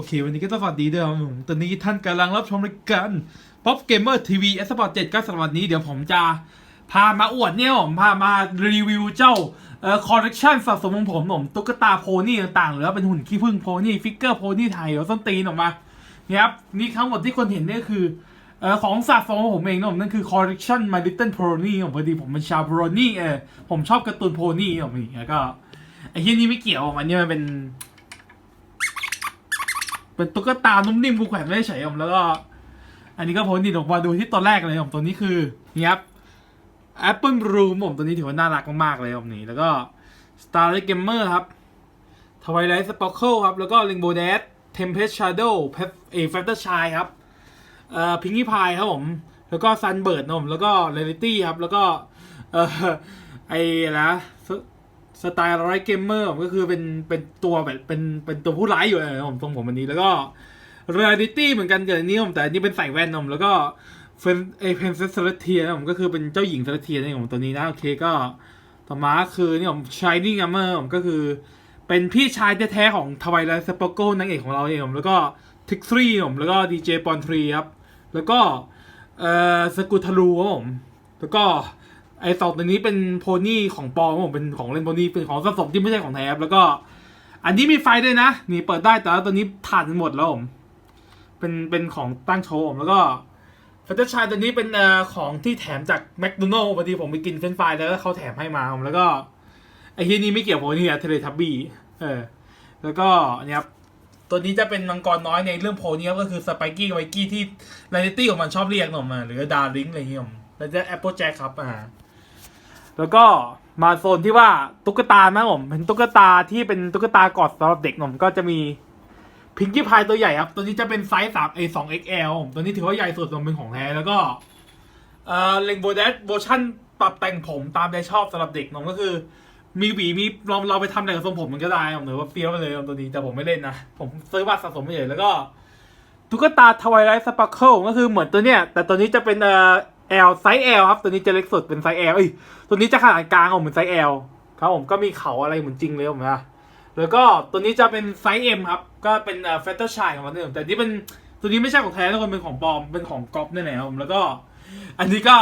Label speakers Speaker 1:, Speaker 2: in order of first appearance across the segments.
Speaker 1: โอเค วันนี้ก็สวัสดีเด้วยครับผมตอนนี้ท่านกำลังรับชมรายการ Pop Gamer TV s p o r t 7ก็สำหรับวันนี้เดี๋ยวผมจะพามาอวดเนี่ยผมพามารีวิวเจ้าเอ่อคอลเลคชันสะสมของผมผมตุ๊กตาโพนี่ต่างๆ หรือว่าเป็นหุ่นขี้ผึ้งโพนี่ฟิกเกอร์โพนี่ไทยหรือส้นตีนออกมาเนี่ยครับนี่ทั้งหมดที่คนเห็นเนี่ยคือเอ่อของสะสมของผมเองนะผมนั่นคือคอลเลคชัน My Little Pony ของพอดีผมเป็นชาวโพนี่เออผมชอบการ์ตูนโพนี่ของนี่แล้วก็ไอ้ที่นี่ไม่เกี่ยวอันนี้มันเป็น เป็นตุ๊กตานุ่มนิ่มกูแขวนไม่ได้เฉยผมแล้วก็ อันนี้ก็พ้นดิออกมาดูที่ตัวแรกเลยผมตัวนี้คือนี่ครับ Apple Room ผมตัวนี้ถือว่าน่ารักมากๆเลยผมนี่แล้วก็ Starlight Gamer ครับ Twilight Sparkle ครับ แล้วก็ Rainbow Dash Tempest Shadow Pep เอ Factor Shy ครับเอ่อ Pinkie Pie ครับผม แล้วก็ Sunbird นะผมแล้วก็ Rarity ครับ แล้วก็เอ่อไอ้อะไรนะ สไตล์ไรเกมเมอร์ก็คือเป็นเป็นตัวแบบเป็นเป็นตัวผู้ร้ายอยู่เลยผมทรงผมวันนี้แล้วก็เรียลิตี้เหมือนกันเกิดนี้ผมแต่อันนี้เป็นใส่แว่นผมแล้วก็เฟนเอเพนเซสเซเลเทียนผมก็คือเป็นเจ้าหญิงเซเลเทียนี่ผมตัวนี้นะโอเคก็ต่อมาคือนี่ผมชายนิ่งอัมเมอร์ผมก็คือเป็นพี่ชายแท้ๆของทวายไลท์สปอโก้นางเอกของเราเองผมแล้วก็ทิกทรีผมแล้วก็ดีเจปอนทรีครับแล้วก็เอ่อสกุทารูครับผมแล้วก็ ไอสองตัวนี้เป็นโพนี่ของปลอมผมเป็นของเล่นโพนี่เป็นของสะสมที่ไม่ใช่ของแท้แล้วก็ อันนี้มีไฟด้วยนะนี่เปิดได้แต่ว่าตัวนี้ถ่านหมดแล้วผมเป็นเป็นของตั้งโชว์ผมแล้วก็เฟเตอร์ชายตัวนี้เป็นอของที่แถมจากแมคโดนัลล์พอดีผมไปกินเฟรนฟรายแล้วเขาแถมให้มาผมแล้วก็ไอ้ที่นี้ไม่เกี่ยวโพนี่อะเทเลทับบี้เออแล้วก็เนี่ยครับตัวนี้จะเป็นมังกรน้อยในเรื่องโพนี่ก็คือสไปกี้ไวกี้ที่ไลนิตี้ของมันชอบเรียกผมมาหรือดาริงอะไรอย่างเงี้ยผมแล้วจะแอปเปิลแจ็คครับอ่า แล้วก็มาโซนที่ว่าตุ๊กตานะผมเป็นตุ๊กตาที่เป็นตุ๊กตากอดสำหรับเด็กผมก็จะมีพิงกี้พายตัวใหญ่ครับ ตัวนี้จะเป็นไซส์3 A 2 XL ผมตัวนี้ถือว่าใหญ่สุดผมเป็นของแท้แล้วก็เอ่อเลงโบเดสโบชั่นปรับแต่งผมตามใจชอบสำหรับเด็กผมก็คือ มีหวีมีเราเราไปทำอะไรกับทรงผมมันก็ได้ผมหรือว่าเฟี้ยวไปเลยตัวนี้แต่ผมไม่เล่นนะ ผมซื้อบัตรสะสมไปเลยแล้วก็ตุ๊กตาทวายไลท์สปาร์เคิลก็คือเหมือนตัวเนี้ยแต่ตัวนี้จะเป็นเอ่อ L ไซส์ L ครับตัวนี้จะเล็กสุดเป็นไซส์ L เอ้ยตัวนี้จะขนาดกลางผมเป็นไซส์ L ครับผมก็มีเขาอะไรเหมือนจริงเลยผมนะแล้วก็ตัวนี้จะเป็นไซส์ M ครับ ก็เป็นเอ่อเฟเตอร์ชายของมันเนี่แต่นี่เป็นตัวนี้ไม่ใช่ของแท้ทุกคนเป็นของปลอมเป็นของก๊อปนี่แหละครับผมแล้วก็ อันนี้ก็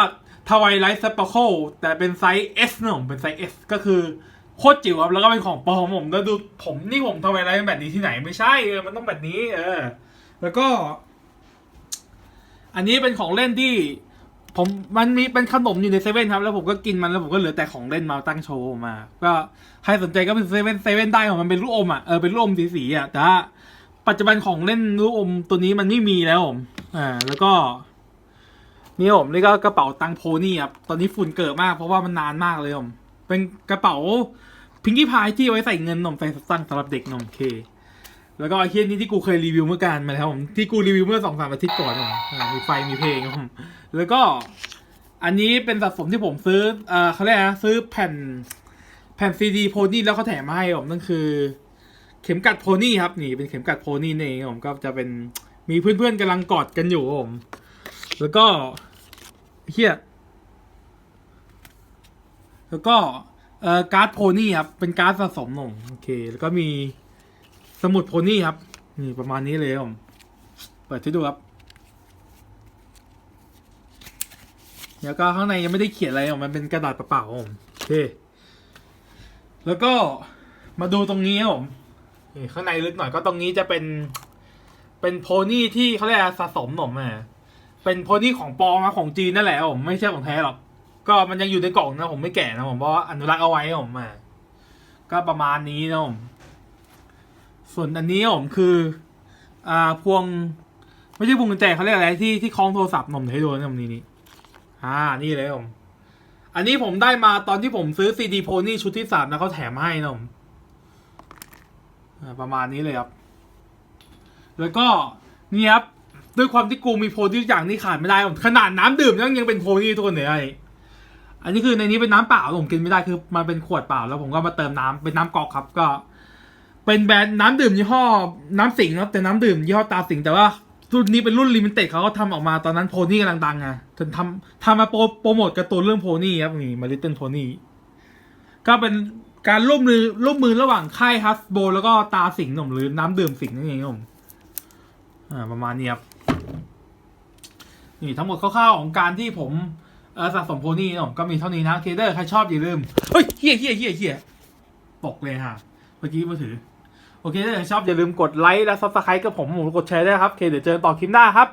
Speaker 1: ทวายไลท์สปาร์เคิลแต่เป็นไซส์ S นะผมเป็นไซส์ S ก็คือโคตรจิ๋วครับแล้วก็เป็นของปลอมผมแล้วดูผมนี่ผมทวายไลท์แบบนี้ที่ไหนไม่ใช่เออมันต้องแบบนี้ เออ แล้วก็ อันนี้เป็นของเล่นที่ ผมมันมีเป็นขนมอยู่ในเซเว่นครับ แล้วผมก็กินมันแล้วผมก็เหลือแต่ของเล่นมาตั้งโชว์มา ก็ใครสนใจก็เป็นเซเว่นเซเว่นได้ของมันเป็นลูกอมอะเออเป็นลูกอมสีสีๆอะแต่ว่าปัจจุบันของเล่นลูกอมตัวนี้มันไม่มีแล้วผมอ่าแล้วก็นี่ผมนี่ก็กระเป๋าตังโพนี่ครับตอนนี้ฝุ่นเกิดมากเพราะว่ามันนานมากเลยผมเป็นกระเป๋าพิงกี้พายที่เอาไว้ใส่เงินนมใส่สตังสำหรับเด็กนมเคแล้วก็ไอเฮียนี้ที่กูเคยรีวิวเมื่อการมาแล้วผมที่กูรีวิวเมื่อสองสามอาทิตย์ก่อนผมมีไฟมีเพลงผม แล้วก็อันนี้เป็นสะสมที่ผมซื้อเออเขาเรียกนะซื้อแผ่นแผ่นซีดีโพนี่แล้วเขาแถมมาให้ผมนั่นคือ เข็มกัดโพนี่ครับนี่เป็นเข็มกัดโพนี่นี่เองผมก็จะเป็นมีเพื่อนๆกำลังกอดกันอยู่ผม แล้วก็เฮียแล้วก็เอ่อการ์ดโพนี่ครับเป็นการ์ดสะสมหนงโอเค แล้วก็มีสมุดโพนี่ครับ นี่ประมาณนี้เลยผมเปิดให้ดูครับ แล้วก็ข้างในยังไม่ได้เขียนอะไรผมมันเป็นกระดาษเปล่าๆผมโอเคแล้วก็มาดูตรงนี้ผมข้างในลึกหน่อยก็ตรงนี้จะเป็น เป็นโพนี่ที่เขาเรียกสะสมหนมอะเป็นโพนี่ของปลอมนะของจีนนั่นแหละผมไม่ใช่ของแท้หรอกก็มันยังอยู่ในกล่องนะผมไม่แกะนะผมเพราะว่าอนุรักษ์เอาไว้ผมอะก็ประมาณนี้นะผมส่วนอันนี้ผมคือ อ่าพวง ไม่ใช่พวงกุญแจเขาเรียกอะไรที่ที่คล้องโทรศัพท์ผมให้ดูนะผมนี่นี่ อ่า นี่เลยผม อันนี้ผมได้มาตอนที่ผมซื้อซีดีโพนี่ชุดที่สามนะเขาแถมให้นะผมอ่าประมาณนี้เลยครับ แล้วก็นี่ครับด้วยความที่กูมีโพนี่ทุกอย่างนี่ขาดไม่ได้ผมขนาดน้ำดื่มยังยังเป็นโพนี่ทุกคนเลยไออันนี้คือในนี้เป็นน้ำเปล่าผมกินไม่ได้คือมันเป็นขวดเปล่า แล้วผมก็มาเติมน้ำเป็นน้ำกอกครับก็ เป็นแบรนด์น้ำดื่มยี่ห้อน้ำสิงห์ครับแต่น้ำดื่มยี่ห้อตาสิงแต่ว่า รุ่นนี้เป็นรุ่นลิมิเต็ดเขาก็ทำออกมาตอนนั้นโพนี่กำลังดังไงจนทำทำมาโปรโปรโมทการ์ตูนเรื่องโพนี่ครับนี่มาลิตเติ้ลโพนี่ก็เป็นการร่วมมือร่วมมือระหว่างค่ายฮัสโบแล้วก็ตาสิงห์หนุ่มหรือน้ำดื่มสิงห์นั่นเองครับผมอ่าประมาณนี้ครับนี่ทั้งหมดคร่าวๆของการที่ผมเออสะสมโพนี่นะผมก็มีเท่านี้นะเคเดอร์ใครชอบอย่าลืมเฮ้ยเฮียเฮียเฮียเฮียตกเลยฮะเมื่อกี้มือถือ โอเคถ้าใครชอบอย่าลืมกดไลค์และซับสไครต์กับผมผมกดแชร์ได้วยครับโอเคเดี๋ยวเจอกันต่อคลิปหน้าครับ